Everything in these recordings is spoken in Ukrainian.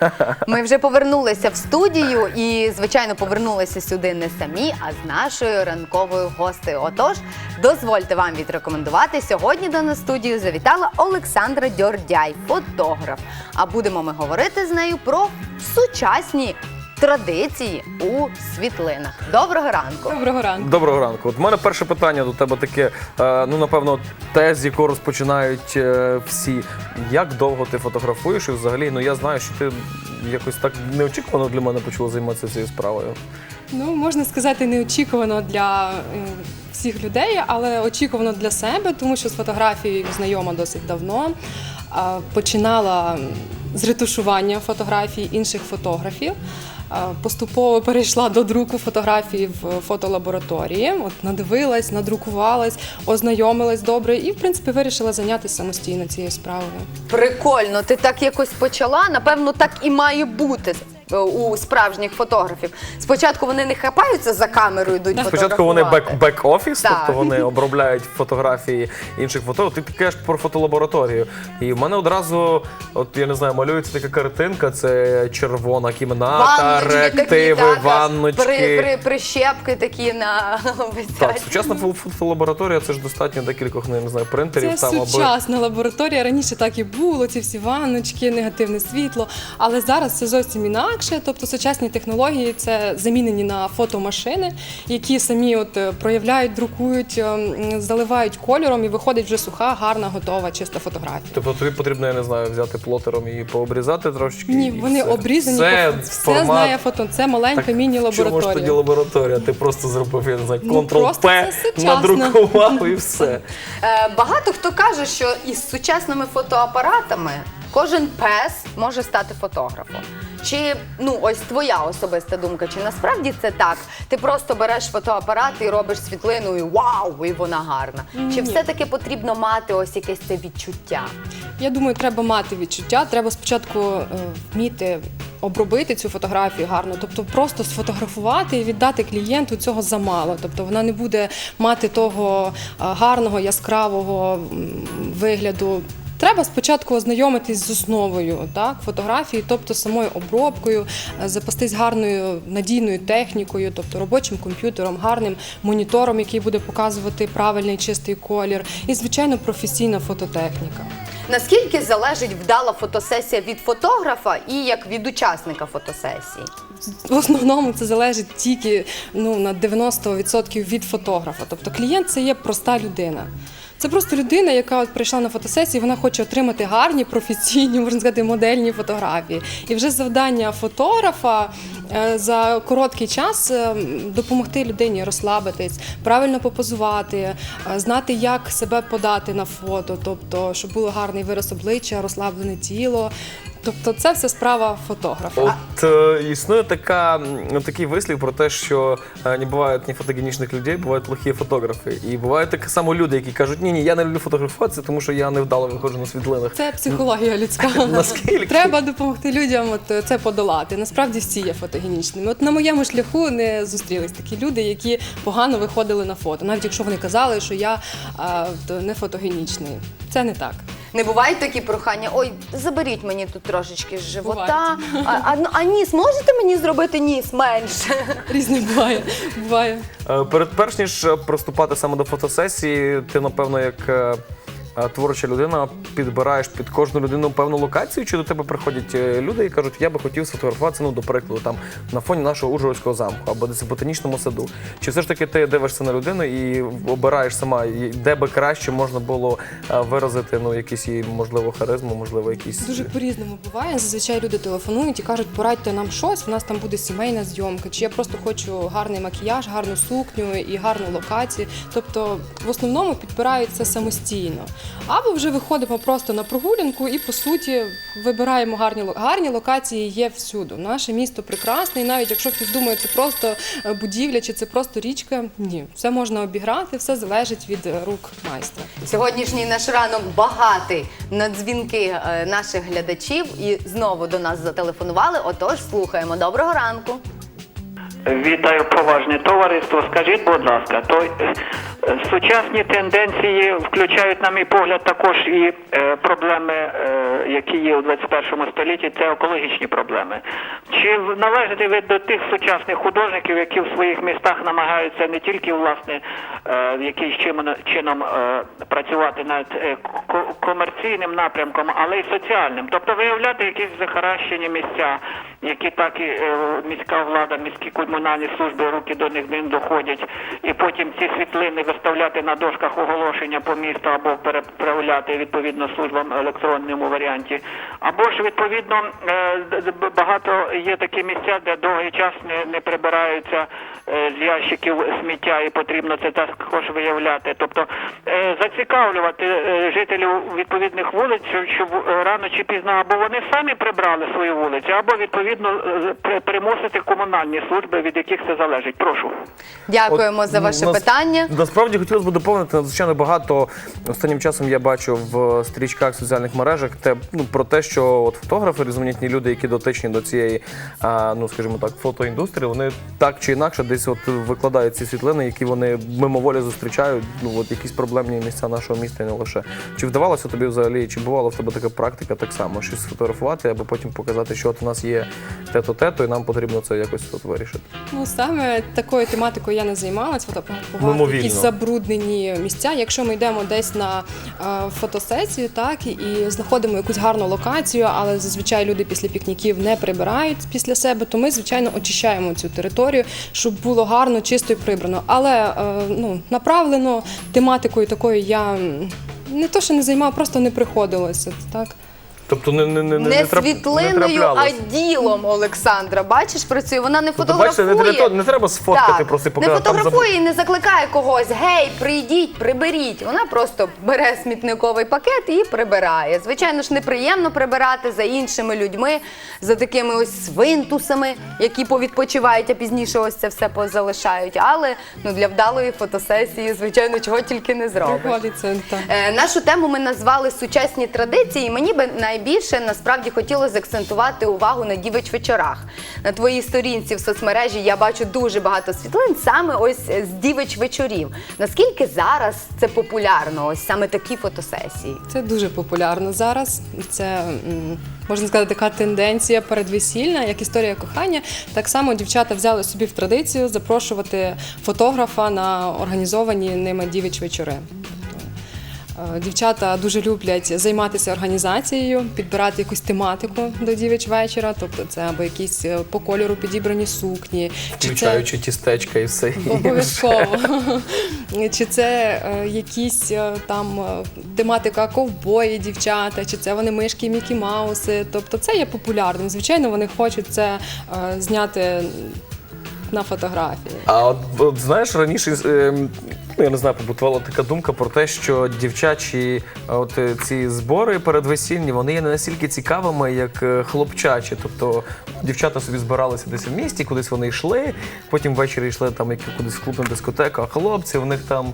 Ми вже повернулися в студію і, звичайно, повернулися сюди не самі, а з нашою ранковою гостею. Отож, дозвольте вам відрекомендувати. Сьогодні до нас студію завітала Олександра Дьордяй, фотограф. А будемо ми говорити з нею про сучасні традиції у світлинах. Доброго ранку! Доброго ранку. Доброго ранку. От в мене перше питання до тебе таке. е, ну, напевно, те, з якого розпочинають е, всі. Як довго ти фотографуєш? І взагалі, ну я знаю, що ти якось так неочікувано для мене почала займатися цією справою. Ну можна сказати, неочікувано для е, всіх людей, але очікувано для себе, тому що з фотографією знайома досить давно. А, Починала з ретушування фотографій інших фотографів. А, Поступово перейшла до друку фотографій в фотолабораторії. От надивилась, надрукувалась, ознайомилась добре і, в принципі, вирішила зайнятися самостійно цією справою. Прикольно, ти так якось почала. Напевно, так і має бути е, у справжніх фотографів. Спочатку вони не хапаються за камеру, йдуть Спочатку вони бек- бек-офіс, Так. тобто вони обробляють фотографії інших фотографів. Ти кажеш про фотолабораторію. І в мене одразу, от я не знаю, малюється така картинка: це червона кімната, Ванночки реактиви, такі, так, ванночки. При, при, прищепки такі на. Так, сучасна фо- фотолабораторія це ж достатньо декількох, ну, не знаю, принтерів Це там аби. лабораторія. Раніше так і було, ці всі ванночки, негативне світло. Але зараз це зовсім інакше. Тобто сучасні технології це замінені на фотомашини, які самі от е, проявляють, друкують, ем, заливають кольором і виходить вже суха, гарна, готова, чиста фотографія. Тобто тобі потрібно, я не знаю, взяти плотером і пообрізати трошечки. Ні, і вони все. обрізані, Все, по- все знає фото. Це маленька Чому ж тоді міні-лабораторія. Ти просто зробив, я не знаю, Ну, це сучасно. надрукував і все. Е, багато хто каже, що із сучасними фотоапаратами кожен пес може стати фотографом. Чи ну ось твоя особиста думка? Чи насправді це так? Ти просто береш фотоапарат і робиш світлину, і вау, і вона гарна. Чи Ні. все-таки потрібно мати ось якесь це відчуття? Я думаю, треба мати відчуття. Треба спочатку е, вміти обробити цю фотографію гарно, тобто просто сфотографувати і віддати клієнту цього замало. Тобто вона не буде мати того е, гарного, яскравого вигляду. Треба спочатку ознайомитись з основою так, фотографії, тобто самою обробкою, е, запастись гарною надійною технікою, тобто робочим комп'ютером, гарним монітором, який буде показувати правильний чистий колір, і звичайно професійна фототехніка. Наскільки залежить вдала фотосесія від фотографа і як від учасника фотосесії? В основному це залежить тільки ну, на 90% від фотографа. Тобто клієнт це є проста людина. Це просто людина, яка от прийшла на фотосесію, вона хоче отримати гарні, професійні, можна сказати, модельні фотографії. І вже завдання фотографа е, за короткий час е, допомогти людині розслабитись, правильно попозувати, е, знати, як себе подати на фото, тобто, щоб було гарний вираз обличчя, розслаблене тіло. Тобто, це все справа фотографа. От е, існує така, такий вислів про те, що е, не буває ні фотогенічних людей, бувають плохі фотографи. І бувають так само люди, які кажуть, ні, ні, я не люблю фотографуватися, тому що я невдало виходжу на світлинах. Це психологія людська. Наскільки? Треба допомогти людям от е, це подолати. Насправді всі є фотогенічними. От на моєму шляху не зустрілись такі люди, які погано виходили на фото, навіть якщо вони казали, що я а, не фотогенічний. Це не так. Не бувають такі прохання, ой, заберіть мені тут трошечки з живота. А, а, ну, а ніс, можете мені зробити ніс менше? Різне буває. Буває. Е, Перед перш ніж е, приступати саме до фотосесії, ти напевно як е, е, творча людина підбираєш під кожну людину певну локацію, чи до тебе приходять е, люди і кажуть, я би хотів сфотографуватися, ну, до прикладу, там на фоні нашого Ужгородського замку або десь в ботанічному саду. Чи все ж таки ти дивишся на людину і обираєш сама, де би краще можна було е, виразити ну, якісь її, можливо, харизму, можливо, якісь. Дуже по-різному буває. Зазвичай люди телефонують і кажуть, порадьте нам щось, в нас там буде сімейна зйомка, чи я просто хочу гарний макіяж, гарну сукню і гарну локацію. Тобто, в основному підбирають самостійно. Або вже виходимо просто на прогулянку і по суті вибираємо гарні гарні локації. Є всюди. Наше місто прекрасне, і навіть якщо хтось думає, це просто е, будівля чи це просто річка, ні, все можна обіграти, все залежить від е, рук майстра. Сьогоднішній наш ранок багатий на дзвінки е, наших глядачів і знову до нас зателефонували. Отож, слухаємо. Доброго ранку. Вітаю поважне товариство. Скажіть, будь ласка, той Е, Сучасні тенденції включають, на мій погляд, також і е, проблеми, е, які є у 21 столітті, це екологічні проблеми. Чи належите ви до тих сучасних художників, які в своїх містах намагаються не тільки власне е, якийсь чином, працювати над комерційним напрямком, але й соціальним, тобто виявляти якісь захаращені місця, які так і міська влада, міські комунальні служби руки до них не доходять, і потім ці світлини виставляти на дошках оголошення по місту або переправляти відповідно службам електронному варіанті, або ж відповідно е, багато є такі місця, де довгий час не, не прибираються е, з ящиків сміття, і потрібно це також виявляти. Тобто е, зацікавлювати жителів відповідних вулиць, щоб- рано чи пізно або вони самі прибрали свою вулицю, або відповідно примусити комунальні служби, від яких це залежить. Прошу. Дякуємо От, за ваше нас- питання. Насправді хотілося б доповнити надзвичайно багато. Останнім часом я бачу в стрічках в соціальних мережах те, ну, про те, що от фотографи, різноманітні люди, які дотичні до цієї, а, ну скажімо так, фотоіндустрії, вони так чи інакше десь от викладають ці світлини, які вони мимоволі зустрічають. Ну от якісь проблемні місця нашого міста і не лише. Чи вдавалося тобі взагалі, чи бувала в тебе така практика так само, щось сфотографувати, або потім показати, що от у нас є те-то-те-то, і нам потрібно це якось от вирішити. Ну саме такою тематикою я не займалась, фотографувати якісь забруднені місця. Якщо ми йдемо десь на е, фотосесію, так і знаходимо якусь гарну локацію, але зазвичай люди після пікніків не прибирають після себе, то ми звичайно очищаємо цю територію, щоб було гарно, чисто і прибрано. Але е, ну направлено тематикою такою я не то, що не займала, просто не приходилося. Так. Тобто не, не, не, Не не, трап- світлиною, не а траплялось. ділом Олександра. Бачиш, працює. Вона не Тобто, бачите, фотографує. не треба, не треба сфоткати, Так, просто і не показати. Там фотографує і не закликає когось. Гей, прийдіть, приберіть. Вона просто бере смітниковий пакет і прибирає. Звичайно ж, неприємно прибирати за іншими людьми, за такими ось свинтусами, які повідпочивають, а пізніше ось це все позалишають. Але ну для вдалої фотосесії, звичайно, чого тільки не зробиш. Так. Е, Нашу тему ми назвали сучасні традиції. і Мені би найбільше насправді хотілося акцентувати увагу на дівич вечорах. На твоїй сторінці в соцмережі я бачу дуже багато світлин саме ось з дівич вечорів. Наскільки зараз це популярно? Ось саме такі фотосесії? Це дуже популярно зараз. Це можна сказати, така тенденція передвесільна, як історія кохання. Так само дівчата взяли собі в традицію запрошувати фотографа на організовані ними дівич вечори. Е, Дівчата дуже люблять займатися організацією, підбирати якусь тематику до дівич вечора, тобто це або якісь е, по кольору підібрані сукні, чи це Включаючи тістечка і все. Обов'язково. чи це е, якісь там тематика ковбої, дівчата, чи це вони мишки Мікі Мауси. Тобто це є популярним. Звичайно, вони хочуть це зняти на фотографії. А от, от знаєш, раніше е, ну, я не знаю, побутувала така думка про те, що дівчачі от е, ці збори передвесільні, вони є не настільки цікавими, як е, хлопчачі. Тобто дівчата собі збиралися десь в місті, кудись вони йшли, потім ввечері йшли там які- кудись в клуб на дискотеку, а хлопці, у них там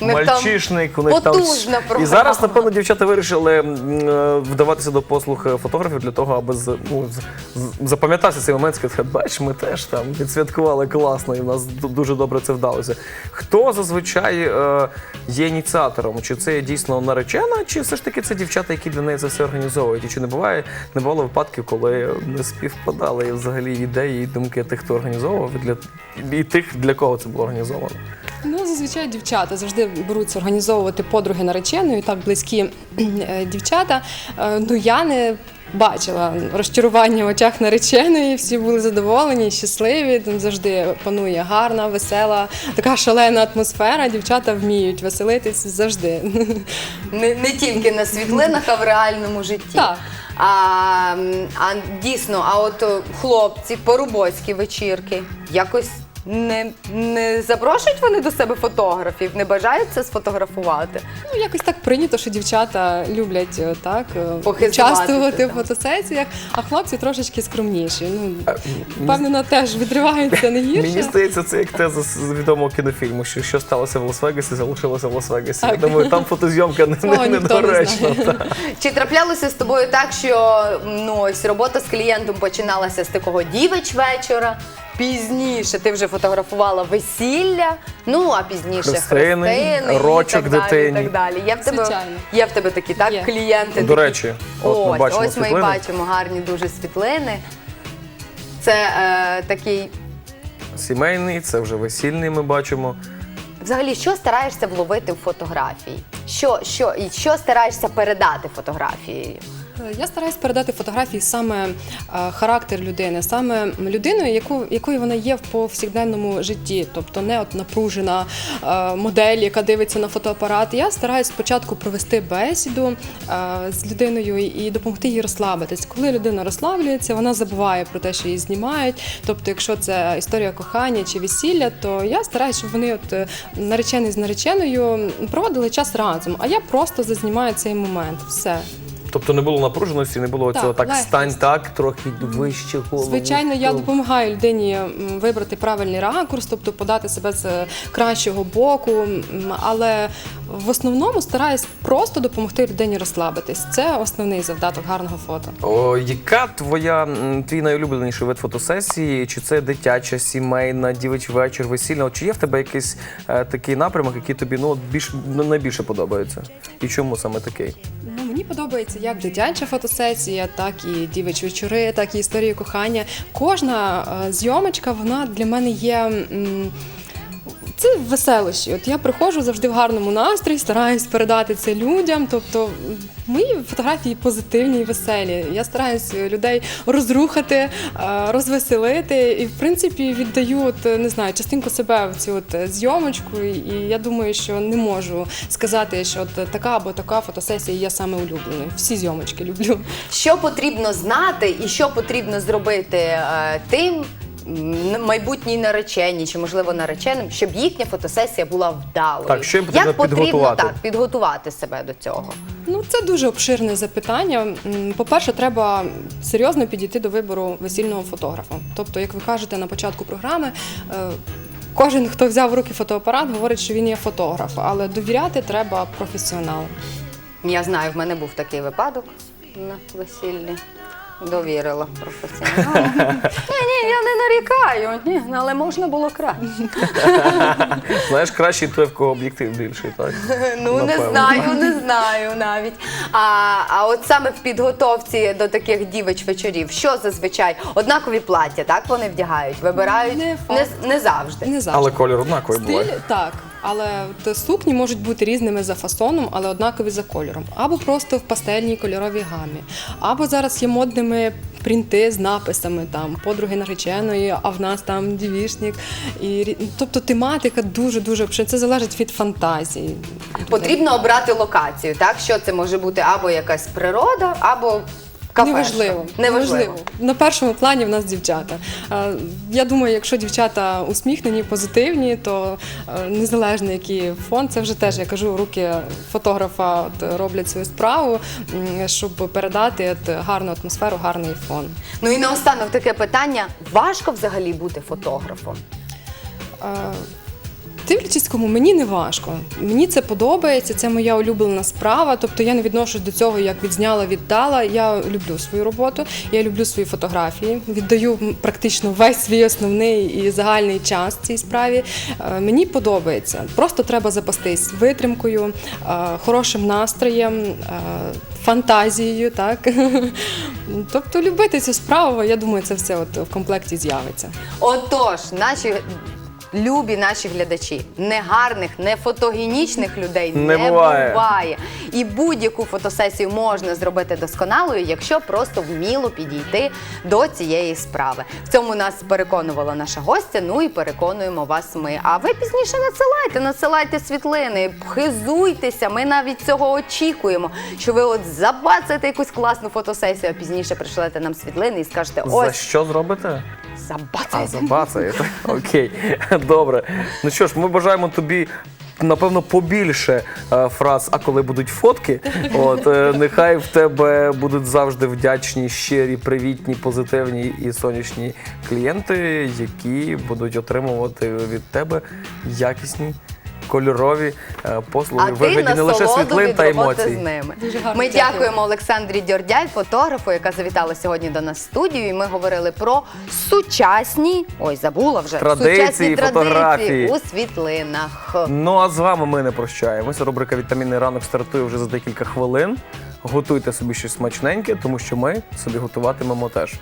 У них там мальчишник, у них там. потужна І програма. зараз, напевно, дівчата вирішили м, е, вдаватися до послуг е, фотографів для того, аби з- ну, з- з- запам'ятати цей момент, сказати, бач, ми теж там відсвяткували класно, і в нас дуже добре це вдалося. Хто зазвичай е, є ініціатором? Чи це дійсно наречена, чи все ж таки це дівчата, які для неї це все організовують? І чи не буває не бувало випадків, коли не співпадали взагалі ідеї і думки тих, хто організовував, і для і тих, для кого це було організовано? Ну, зазвичай дівчата завжди беруться організовувати подруги нареченої, так близькі е, дівчата. Е, Ну я не бачила розчарування в очах нареченої, всі були задоволені, щасливі. Там завжди панує гарна, весела, така шалена атмосфера. Дівчата вміють веселитись завжди. Не, не тільки на світлинах, а в реальному житті. Так. А, а дійсно, а от о, хлопці, порубоцькі вечірки, якось не, не запрошують вони до себе фотографів, не бажають це сфотографувати. Ну, якось так прийнято, що дівчата люблять е, так е, Похизуватися, участвувати в так. фотосесіях, а хлопці трошечки скромніші. Ну, А, теж відриваються не гірше. Мені здається, це як теза з з відомого кінофільму, що що сталося в Лас-Вегасі, залишилося в Лас-Вегасі. Я думаю, там фотозйомка не, Цього не, ніхто не недоречна. знає. та. Чи траплялося з тобою так, що ну ось робота з клієнтом починалася з такого дівич вечора, пізніше ти вже фотографувала весілля, ну а пізніше Хрестини, хрестини, рочок і так далі, і так далі. Є в тебе, Звичайно. є в тебе такі так, Є. клієнти. До такі- речі, от ми Ось, бачимо ось ми і світлини. бачимо гарні дуже світлини. Це е, такий. Сімейний, це вже весільний, ми бачимо. Взагалі, що стараєшся вловити в фотографії? Що, що, і що стараєшся передати фотографією? Е, Я стараюсь передати фотографії саме е, характер людини, саме людиною, яку, якою вона є в повсякденному житті, тобто не от напружена е, модель, яка дивиться на фотоапарат. Я стараюсь спочатку провести бесіду з людиною і допомогти їй розслабитись. Коли людина розслаблюється, вона забуває про те, що її знімають. Тобто, якщо це історія кохання чи весілля, то я стараюсь, щоб вони от наречений з нареченою проводили час разом. А я просто зазнімаю цей момент. Все. Тобто не було напруженості, не було Так, цього так легкість. стань так, трохи вище голову. Звичайно, я допомагаю людині вибрати правильний ракурс, тобто подати себе з кращого боку. Але в основному стараюсь просто допомогти людині розслабитись. Це основний завдаток гарного фото. О, яка твоя твій найулюбленіший вид фотосесії? Чи це дитяча, сімейна, дівичий вечір, весільна? Чи є в тебе якийсь е, такий напрямок, який тобі ну більш ну, найбільше подобається? І чому саме такий? Мені подобається як дитяча фотосесія, так і дівичі вечори, так і історії кохання. Кожна е, зйомочка вона для мене є. м, Це веселощі. От я приходжу завжди в гарному настрої, стараюсь передати це людям. Тобто мої фотографії позитивні і веселі. Я стараюсь людей розрухати, е, розвеселити і, в принципі, віддаю от, не знаю, частинку себе в цю от зйомочку. І я думаю, що не можу сказати, що от така або така фотосесія є саме улюбленою. Всі зйомочки люблю. Що потрібно знати і що потрібно зробити е, тим майбутній нареченій чи можливо нареченим, щоб їхня фотосесія була вдалою? Так, що їм потрібно Як потрібно підготувати? так підготувати себе до цього? Ну, це дуже обширне запитання. По-перше, треба серйозно підійти до вибору весільного фотографа. Тобто, як ви кажете на початку програми, е, кожен, хто взяв в руки фотоапарат, говорить, що він є фотограф, але довіряти треба професіоналам. Я знаю, в мене був такий випадок на весіллі. Довірила професіоналу. Ні, ні, я не нарікаю, ні, але можна було краще. Знаєш, кращий той, в кого об'єктив більший, так? Ну не Напевно. знаю, не знаю навіть. А, а от саме в підготовці до таких дівич вечорів, що зазвичай однакові плаття, так вони вдягають, вибирають Не не, факт. не завжди. Не завжди. Але колір однаковий Стиль буває. так, але сукні можуть бути різними за фасоном, але однакові за кольором. Або просто в пастельній кольоровій гамі. Або зараз є модними принти з написами там подруги нареченої, а в нас там дівішник. І тобто тематика дуже дуже. Це залежить від фантазії. Потрібно обрати локацію, так що це може бути або якась природа, або кафешка. Неважливо. Неважливо. На першому плані в нас дівчата. Я думаю, якщо дівчата усміхнені, позитивні, то е, незалежно який фон, це вже теж я кажу, руки фотографа от, роблять свою справу, щоб передати от, гарну атмосферу, гарний фон. Ну і наостанок таке питання: важко взагалі бути фотографом? Е, Дивлячись, кому мені не важко. Мені це подобається, це моя улюблена справа. Тобто я не відношусь до цього, як відзняла, віддала. Я люблю свою роботу, я люблю свої фотографії, віддаю практично весь свій основний і загальний час цій справі. Е, Мені подобається. Просто треба запастись витримкою, е, хорошим настроєм. е, Фантазією, так тобто любити цю справу, я думаю, це все от в комплекті з'явиться. Отож, наші любі наші глядачі, негарних, не фотогенічних людей Не не, буває. буває. І будь-яку фотосесію можна зробити досконалою, якщо просто вміло підійти до цієї справи. В цьому нас переконувала наша гостя. Ну і переконуємо вас ми. А ви пізніше надсилайте, надсилайте світлини, хизуйтеся. Ми навіть цього очікуємо. Що ви от забацаєте якусь класну фотосесію, а пізніше пришлете нам світлини і скажете: За що зробите? А, Забацає. забацаєте. Окей, добре. Ну що ж, ми бажаємо тобі. Напевно, побільше е, фраз, а коли будуть фотки, от е, нехай в тебе будуть завжди вдячні, щирі, привітні, позитивні і сонячні клієнти, які будуть отримувати від тебе якісні кольорові е, послуги А в вигляді не лише світлин від та роботи емоцій. з ними. Дуже гарно, Ми дякую. дякуємо Олександрі Дьордяй, фотографу, яка завітала сьогодні до нас в студію. І ми говорили про сучасні, ой, забула вже Традиції, сучасні фотографії. традиції у світлинах. Ну а з вами ми не прощаємося. Рубрика Вітамінний ранок стартує вже за декілька хвилин. Готуйте собі щось смачненьке, тому що ми собі готуватимемо теж.